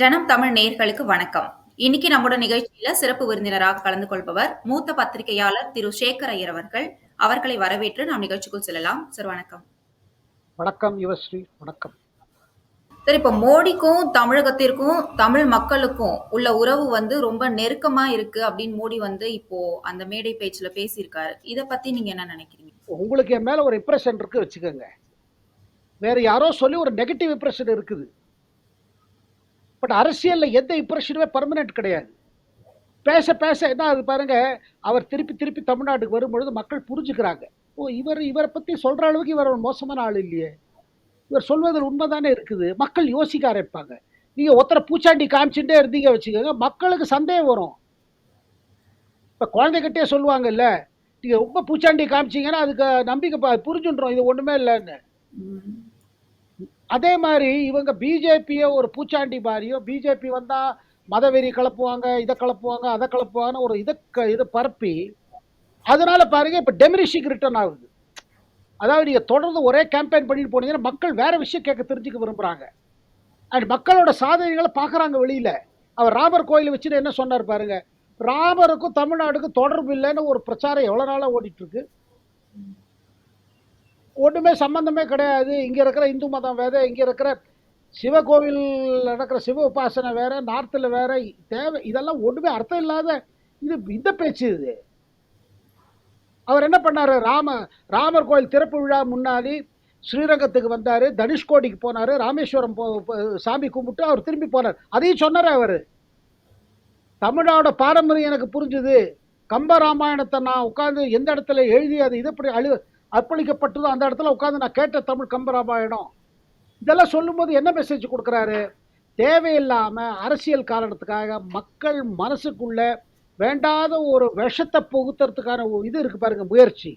ஜனம் தமிழ் நேயர்களுக்கு வணக்கம். இன்னைக்கு நம்மோட நிகழ்ச்சியில சிறப்பு விருந்தினராக கலந்து கொள்பவர் மூத்த பத்திரிகையாளர் திரு சேகர் ஐயர் அவர்கள். அவர்களை வரவேற்று நாம் நிகழ்ச்சிக்குள் செல்லலாம். சார் வணக்கம். வணக்கம் யுவஸ்ரீ வணக்கம் சார் இப்ப மோடிக்கும் தமிழகத்திற்கும் தமிழ் மக்களுக்கும் உள்ள உறவு வந்து ரொம்ப நெருக்கமா இருக்கு அப்படின்னு மோடி வந்து இப்போ அந்த மேடை பேச்சுல பேசியிருக்காரு. இத பத்தி நீங்க என்ன நினைக்கிறீங்க? உங்களுக்கு என் மேல ஒரு இம்ப்ரெஷன் இருக்கு வச்சுக்கோங்க வேற யாரோ சொல்லி ஒரு நெகட்டிவ் இம்ப்ரெஷன் இருக்குது பட் அரசியலில் எந்த இம்ப்ரெஷனுமே பர்மனெண்ட் கிடையாது. பேச பேச என்ன அது பாருங்க அவர் திருப்பி திருப்பி தமிழ்நாட்டுக்கு வரும்பொழுது மக்கள் புரிஞ்சுக்கிறாங்க. ஓ இவர் இவரை பற்றி சொல்கிற அளவுக்கு இவர் ஒரு மோசமான ஆள் இல்லையே. இவர் சொல்வதில் உண்மைதானே இருக்குது. மக்கள் யோசிக்க ஆரம்பிப்பாங்க. நீங்கள் ஒருத்தரை பூச்சாண்டி காமிச்சுட்டே இருந்தீங்க வச்சுக்கோங்க மக்களுக்கு சந்தேகம் வரும். இப்போ குழந்தைகிட்டே சொல்லுவாங்கல்ல நீங்கள் ரொம்ப பூச்சாண்டி காமிச்சீங்கன்னா அதுக்கு நம்பிக்கை புரிஞ்சுன்றோம் இது ஒன்றுமே இல்லைன்னு. அதே மாதிரி இவங்க பிஜேபியை ஒரு பூச்சாண்டி மாதிரியோ பிஜேபி வந்தால் மதவெறி கலப்புவாங்க இதை கலப்புவாங்க அதை கலப்புவாங்கன்னு ஒரு இதை க- இதை பரப்பி அதனால பாருங்க இப்போ டெமினிஷிங் ரிட்டர்ன் ஆகுது. அதாவது நீங்கள் தொடர்ந்து ஒரே கேம்பெயின் பண்ணிட்டு போனீங்கன்னா மக்கள் வேற விஷயம் கேட்க தெரிஞ்சுக்க விரும்புறாங்க. அண்ட் மக்களோட சாதனைகளை பார்க்குறாங்க வெளியில். அவர் ராமர் கோயில் வச்சுட்டு என்ன சொன்னார் பாருங்க ராமருக்கும் தமிழ்நாடுக்கும் தொடர்பு இல்லைன்னு ஒரு பிரச்சாரம் எவ்வளோ நாளாக ஓடிட்டுருக்கு ஒன்றுமே சம்மந்தமே கிடையாது. இங்கே இருக்கிற இந்து மதம் வேறு இங்கே இருக்கிற சிவகோவில் நடக்கிற சிவ உபாசனை வேறு நார்த்தில் வேறு தேவை இதெல்லாம் ஒன்றுமே அர்த்தம் இல்லாத இது இந்த பேச்சு இது. அவர் என்ன பண்ணார்? ராம ராமர் கோயில் திறப்பு விழா முன்னாடி ஸ்ரீரங்கத்துக்கு வந்தார் தனுஷ்கோடிக்கு போனாரு ராமேஸ்வரம் போ- சாமி கும்பிட்டு அவர் திரும்பி போனார். அதையும் சொன்னார் அவர். தமிழோட பாரம்பரியம் எனக்கு புரிஞ்சுது. கம்ப ராமாயணத்தை நான் உட்காந்து எந்த இடத்துல எழுதி அது இது இப்படி அழு அர்ப்பணிக்கப்பட்டதோ அந்த இடத்துல உட்கார்ந்து நான் கேட்ட தமிழ் கம்ப ராமாயணம் இதெல்லாம் சொல்லும்போது என்ன மெசேஜ் கொடுக்குறாரு? தேவையில்லாம அரசியல் காரணத்துக்காக மக்கள் மனசுக்குள்ள வேண்டாத ஒரு விஷத்தை புகுத்துறதுக்கான இது இருக்கு பாருங்க முயற்சி.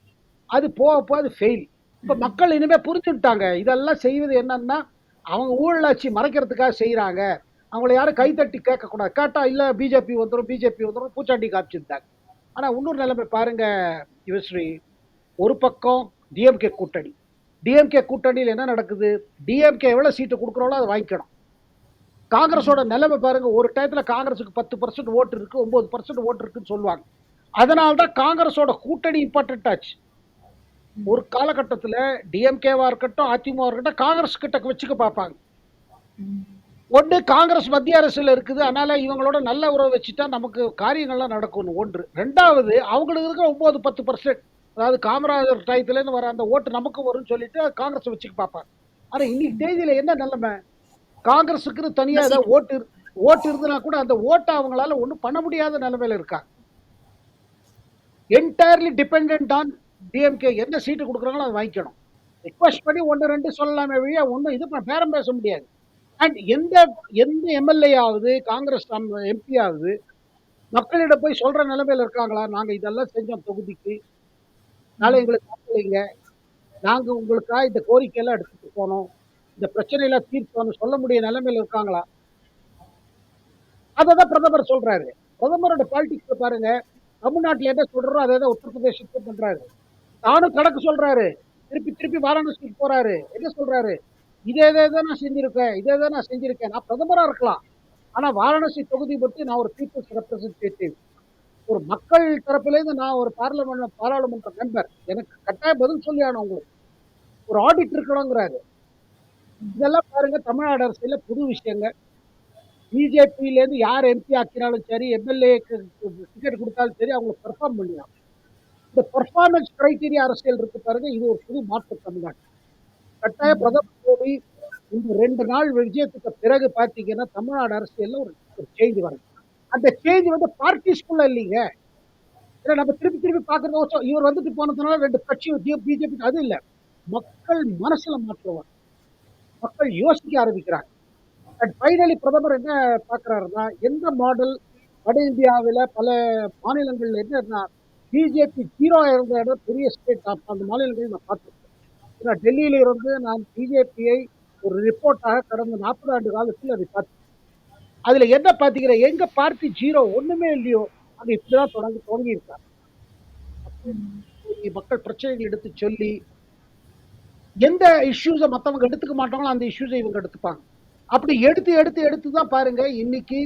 அது போக போக அது ஃபெயில் இப்ப மக்கள் இனிமே புரிஞ்சுட்டாங்க இதெல்லாம் செய்வது என்னன்னா அவங்க ஊழலாட்சி மறைக்கிறதுக்காக செய்றாங்க. அவங்கள யாரும் கைத்தட்டி கேட்கக்கூடாது. கேட்டா இல்ல பிஜேபி வந்துடும் பிஜேபி வந்துடும் பூச்சாண்டி காமிச்சிருந்தாங்க. ஆனா இன்னொரு நிலைமை பாருங்க யுவஸ்ரீ. ஒரு பக்கம் டிஎம்கே கூட்டணி. டிஎம்கே கூட்டணியில் என்ன நடக்குது? டிஎம்கே எவ்வளோ சீட்டு கொடுக்குறோளோ அதை வாங்கிக்கணும். காங்கிரஸோட நிலைமை பாருங்க ஒரு டயத்தில் காங்கிரஸுக்கு பத்து பர்சன்ட் ஓட்டு இருக்கு ஒன்பது பர்சன்ட் ஓட்டு இருக்குன்னு சொல்லுவாங்க. அதனால தான் காங்கிரஸோட கூட்டணி இம்பார்ட்டன்ட் ஆச்சு. ஒரு காலகட்டத்தில் டிஎம்கேவா இருக்கட்டும் அதிமுக இருக்கட்டும் காங்கிரஸ் கிட்ட வச்சுக்க பார்ப்பாங்க. ஒன்று காங்கிரஸ் மத்திய அரசில் இருக்குது அதனால இவங்களோட நல்ல உறவு வச்சுட்டா நமக்கு காரியங்கள்லாம் நடக்கும்னு. ஒன்று. ரெண்டாவது அவங்களுக்கு இருக்கிற ஒம்பது பத்து பர்சன்ட் அதாவது காமராஜர் டயத்துலேருந்து வர அந்த ஓட்டு நமக்கு வரும்னு சொல்லிட்டு காங்கிரஸ் வச்சுக்க பார்ப்பாங்க ஆனா இன்னைக்கு தேதியில என்ன நிலைமை? காங்கிரஸுக்குன்னு தனியா ஏதாவது ஓட்டு ஓட்டு இருந்தனா கூட அந்த ஓட்டை அவங்களால ஒண்ணும் பண்ண முடியாத நிலைமையில இருக்காங்க என்டையர்லி டிபெண்ட் ஆன் டிஎம்கே என்ன சீட்டு கொடுக்குறாங்களோ அதை வாங்கிக்கணும். ரிக்வஸ்ட் பண்ணி ஒன்று ரெண்டு சொல்லலாமே வழியா ஒன்றும் இது பண்ண- பேரம் பேச முடியாது. அண்ட் எந்த எந்த எம்எல்ஏ ஆகுது காங்கிரஸ் எம்பி ஆகுது மக்களிடம் போய் சொல்ற நிலைமையில இருக்காங்களா? நாங்க இதெல்லாம் செஞ்சோம் தொகுதிக்கு. அதனால எங்களுக்கு வாக்களிங்க நாங்க உங்களுக்காக இந்த கோரிக்கையெல்லாம் எடுத்துட்டு போனோம். இந்த பிரச்சனையெல்லாம் தீர்க்கணும்னு சொல்ல முடிய நிலைமையில இருக்காங்களா? அதை தான் பிரதமர் சொல்றாரு. பிரதமரோட பாலிடிக்ஸ் பாருங்க. தமிழ்நாட்டில் என்ன சொல்றோ அதை தான் உத்தரப்பிரதேசத்துக்கு பண்றாரு. தானும் கணக்கு சொல்றாரு. திருப்பி திருப்பி வாரணாசிக்கு போறாரு. என்ன சொல்றாரு? இதே இதே தான் நான் செஞ்சிருக்கேன். இதே தான் நான் செஞ்சிருக்கேன். நான் பிரதமரா இருக்கலாம். ஆனா வாரணாசி தொகுதி பற்றி நான் ஒரு பீப்புள்ஸ் ரெப்ரசன்டேட்டிவ் ஒரு மக்கள் தரப்பிலேருந்து நான் ஒரு பார்லமெண்ட் பாராளுமன்ற மெம்பர் எனக்கு கட்டாயம் பதில் சொல்லி ஆகணும் உங்களுக்கு. ஒரு ஆடிட் இருக்கணுங்கிறாரு. இதெல்லாம் பாருங்க தமிழ்நாடு அரசியல புது விஷயங்க பிஜேபியிலேருந்து யார் எம்பி ஆக்கினாலும் சரி எம்எல்ஏக்கு டிக்கெட் கொடுத்தாலும் சரி அவங்களுக்கு பெர்ஃபார்ம் பண்ணலாம் இந்த பெர்ஃபார்மன்ஸ் கிரைட்டீரியா அரசியல் இருக்கு பாருங்க இது ஒரு புது மாற்று தமிழ்நாடு. கட்டாய பிரதமர் மோடி இந்த ரெண்டு நாள் விஜயத்துக்கு பிறகு பார்த்தீங்கன்னா தமிழ்நாடு அரசியலில் ஒரு ஒரு சேஞ்ச் வருது அந்த சேஞ்ச் வந்து பார்ட்டிஸ்குள்ள இல்லைங்க. ஏன்னா நம்ம திருப்பி திருப்பி பாக்குறது இவர் வந்துட்டு போனதுனால ரெண்டு கட்சி பிஜேபி அது இல்லை. மக்கள் மனசுல மாற்றுவார் மக்கள் யோசிக்க ஆரம்பிக்கிறாங்க. அண்ட் ஃபைனலி பிரதமர் என்ன பார்க்குறாருன்னா எந்த மாடல் வட இந்தியாவில் பல மாநிலங்கள்ல என்னன்னா பிஜேபி ஜீரோ இருந்த இடம் பெரிய ஸ்டேட் அந்த மாநிலங்களையும் நான் பார்த்துருக்கேன். ஏன்னா டெல்லியில இருந்து நான் பிஜேபியை ஒரு ரிப்போர்ட்டாக கடந்த நாற்பது ஆண்டு காலத்தில் அதை பார்த்து அதுல என்ன பார்த்தீங்கன்னா எங்க பார்ட்டி ஜீரோ ஒண்ணுமே இல்லையோ அது இப்படிதான் தொடங்கி தொடங்கி இருக்காங்க மக்கள் பிரச்சனைகள் எடுத்து சொல்லி எந்த இஷ்யூஸை மற்றவங்க எடுத்துக்க மாட்டாங்களோ அந்த இஷ்யூஸை இவங்க எடுத்துப்பாங்க. அப்படி எடுத்து எடுத்து எடுத்து தான் பாருங்க இன்னைக்கு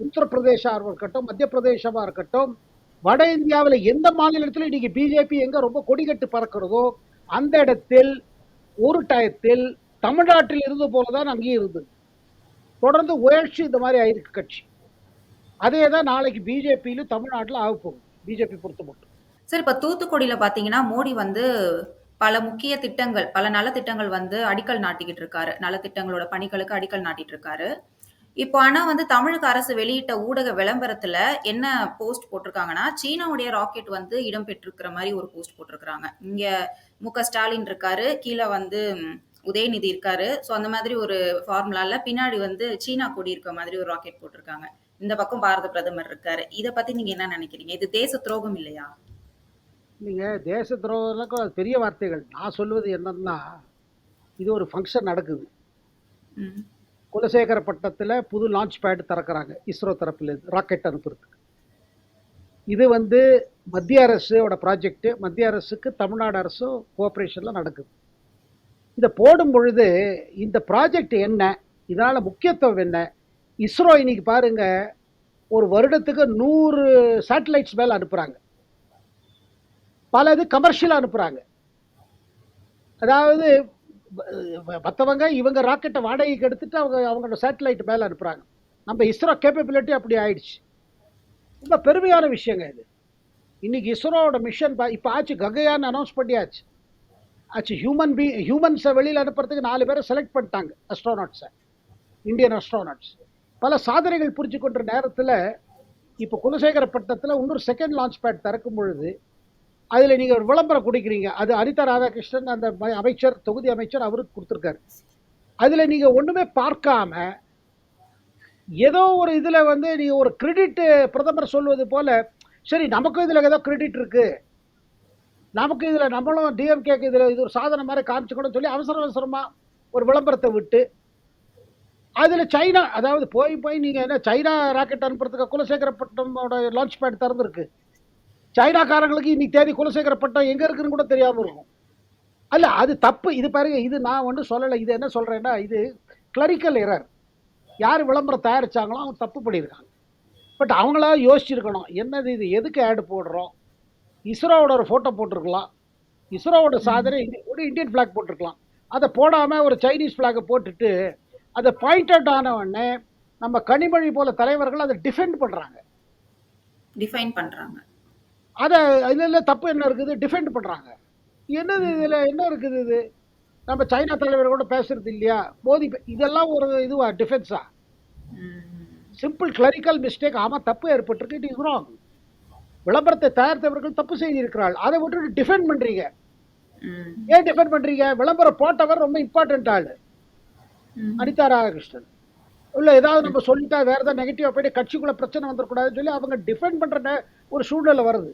உத்தரப்பிரதேசா இருக்கட்டும் மத்திய பிரதேசமா இருக்கட்டும் வட இந்தியாவில் எந்த மாநிலத்திலும் இன்னைக்கு பிஜேபி எங்க ரொம்ப கொடிகட்டு பறக்கிறதோ அந்த இடத்தில் ஒரு டயத்தில் தமிழ்நாட்டில் இருந்து போலதான் அங்கேயும் இருந்தது. தொடர்ந்து உயர்ச்சி இந்த மாதிரி ஆயிருக்கு கட்சி. அதே தான் நாளைக்கு பிஜேபியிலும் தமிழ்நாட்டில் ஆக போகும் பிஜேபி பொறுத்த மட்டும். சார் இப்போ தூத்துக்குடியில் பார்த்தீங்கன்னா மோடி வந்து பல முக்கிய திட்டங்கள் பல நலத்திட்டங்கள் வந்து அடிக்கல் நாட்டிக்கிட்டு இருக்காரு. நலத்திட்டங்களோட பணிகளுக்கு அடிக்கல் நாட்டிட்டு இருக்காரு. இப்போ ஆனால் வந்து தமிழக அரசு வெளியிட்ட ஊடக விளம்பரத்துல என்ன போஸ்ட் போட்டிருக்காங்கன்னா சீனாவுடைய ராக்கெட் வந்து இடம் பெற்றிருக்கிற மாதிரி ஒரு போஸ்ட் போட்டிருக்கிறாங்க. இங்க மு க ஸ்டாலின் இருக்காரு. கீழே வந்து உதயநிதி இருக்காரு. ஸோ அந்த மாதிரி ஒரு ஃபார்முலால பின்னாடி வந்து சீனா கொடி இருக்க மாதிரி ஒரு ராக்கெட் போட்டிருக்காங்க. இந்த பக்கம் பாரத பிரதமர் இருக்காரு. இத பத்தி நீங்க என்ன நினைக்கிறீங்க? இது தேச துரோகம் இல்லையா? நீங்க தேச துரோகம் பெரிய வார்த்தைகள். நான் சொல்லுவது என்னன்னா இது ஒரு ஃபங்க்ஷன் நடக்குது. ம் குலசேகரப்பட்டத்தில் புது லான்ச் பேட் திறக்கிறாங்க. இஸ்ரோ தரப்புலேருந்து ராக்கெட் அனுப்புறதுக்கு. இது வந்து மத்திய அரசோட ப்ராஜெக்ட் மத்திய அரசுக்கு தமிழ்நாடு அரசும் கோஆப்ரேஷனில் நடக்குது. இதை போடும் பொழுது இந்த ப்ராஜெக்ட் என்ன? இதனால் முக்கியத்துவம் என்ன? இஸ்ரோ இன்னைக்கு பாருங்க ஒரு வருடத்துக்கு நூறு சேட்டலைட்ஸ் மேலே அனுப்புகிறாங்க பல இது கமர்ஷியலாக அனுப்புகிறாங்க அதாவது மற்றவங்க இவங்க ராக்கெட்டை வாடகைக்கு எடுத்துட்டு அவங்க அவங்களோட சேட்டலைட் மேலே அனுப்புகிறாங்க நம்ம இஸ்ரோ கேப்பபிலிட்டி அப்படி ஆயிடுச்சு. ரொம்ப பெருமையான விஷயங்க இது. இன்னைக்கு இஸ்ரோவோட மிஷன் இப்போ ஆச்சு ககையான்னு அனௌன்ஸ் பண்ணியாச்சு. ஆச்சு ஹியூமன் பீ ஹியூமன்ஸை வெளியில் அனுப்புறதுக்கு நாலு பேரை செலக்ட் பண்ணிட்டாங்க அஸ்ட்ரானாட்ஸை இந்தியன் அஸ்ட்ரோனாட்ஸ் பல சாதனைகள் புரிஞ்சு கொண்ட நேரத்தில் இப்போ குலசேகரப்பட்டத்தில் இன்னொரு செகண்ட் லான்ச் பேட் திறக்கும் பொழுது அதில் நீங்கள் ஒரு விளம்பரம் கொடுக்குறீங்க. அது அனிதா ராதாகிருஷ்ணன் அந்த அமைச்சர் தொகுதி அமைச்சர் அவருக்கு கொடுத்துருக்காரு. அதில் நீங்கள் ஒன்றுமே பார்க்காம ஏதோ ஒரு இதில் வந்து நீங்கள் ஒரு கிரெடிட்டு பிரதமர் சொல்வது போல் சரி நமக்கும் இதில் ஏதோ கிரெடிட் இருக்குது நமக்கு இதில் நம்மளும் டிஎம்கேக்கு இதில் இது ஒரு சாதனை மாதிரி காமிச்சுக்கணும்னு சொல்லி அவசர அவசரமாக ஒரு விளம்பரத்தை விட்டு அதில் சைனா அதாவது போய் போய் நீங்கள் என்ன சைனா ராக்கெட் அனுப்புறதுக்கு குலசேகரப்பட்டமோட லான்ச் பேட் திறந்துருக்கு. சைனாக்காரங்களுக்கு இன்னைக்கு தேதி குலசேகரப்பட்டம் எங்கே இருக்குன்னு கூட தெரியாமல் இருக்கும். அல்ல அது தப்பு. இது பாருங்க இது நான் ஒன்றும் சொல்லலை. இது என்ன சொல்கிறேன்னா இது கிளரிக்கல் எரர் யார் விளம்பரம் தயாரித்தாங்களோ அவங்க தப்பு பண்ணியிருக்காங்க. பட் அவங்களா யோசிச்சிருக்கணும். என்னது இது? எதுக்கு ஆடு போடுறோம்? இஸ்ரோவோட ஒரு ஃபோட்டோ போட்டிருக்கலாம். இஸ்ரோவோட சாதனை ஒரு இந்தியன் ஃப்ளாக் போட்டிருக்கலாம். அதை போடாமல் ஒரு சைனீஸ் ஃப்ளாகை போட்டுட்டு அதை பாயிண்ட் அவுட் ஆன உடனே நம்ம கனிமொழி போல தலைவர்கள் அதை டிஃபெண்ட் பண்ணுறாங்க டிஃபைன் பண்றாங்க. அதை இதில் தப்பு என்ன இருக்குது? டிஃபெண்ட் பண்ணுறாங்க என்னது இதில் என்ன இருக்குது இது? நம்ம சைனா தலைவர் கூட பேசுறது இல்லையா? மோதி இதெல்லாம் ஒரு இதுவா டிஃபென்ஸா. சிம்பிள் கிளரிக்கல் மிஸ்டேக் ஆமாம் தப்பு ஏற்பட்டிருக்கு. இட் இஸ் ராங் விளம்பரத்தை தயாரித்தவர்கள் தப்பு செய்திருக்கிறாள். அதை விட்டுட்டு டிஃபெண்ட் பண்ணுறீங்க ம். ஏன் டிஃபெண்ட் பண்ணுறீங்க விளம்பரம் போட்டவர் ரொம்ப இம்பார்ட்டன்ட் ஆள். அனிதா ராதாகிருஷ்ணன். இல்லை ஏதாவது நம்ம சொல்லிட்டா வேற ஏதாவது நெகட்டிவாக போயிட்டு கட்சிக்குள்ள பிரச்சனை வந்துடக்கூடாதுன்னு சொல்லி அவங்க டிஃபெண்ட் பண்ணுற ஒரு சூழ்நிலை வருது.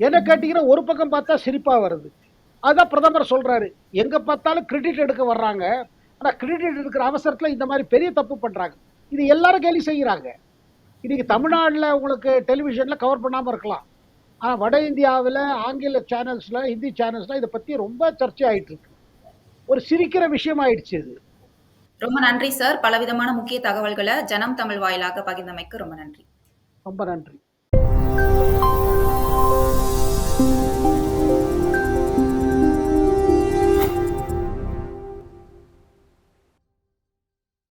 என்ன கேட்டிங்கன்னா ஒரு பக்கம் பார்த்தா சிரிப்பாக வருது. அதான் பிரதமர் சொல்றாரு. எங்க பார்த்தாலும் கிரெடிட் எடுக்க வர்றாங்க. ஆனா கிரெடிட் எடுக்கிற அவசரத்துல இந்த மாதிரி பெரிய தப்பு பண்றாங்க. இது எல்லாரும் கேலி செய்யறாங்க. இன்னைக்கு தமிழ்நாட்டில் உங்களுக்கு டெலிவிஷன்ல கவர் பண்ணாம இருக்கலாம். ஆனா வட இந்தியாவில் ஆங்கில சேனல்ஸ்ல ஹிந்தி சேனல்ஸ்ல இதை பத்தி ரொம்ப சர்ச்சை ஆயிட்டு இருக்கு ஒரு சிரிக்கிற விஷயம் ஆயிடுச்சு இது. ரொம்ப நன்றி சார் பலவிதமான முக்கிய தகவல்களை ஜனம் தமிழ் வாயிலாக பகிர்ந்தமைக்கு ரொம்ப நன்றி. ரொம்ப நன்றி.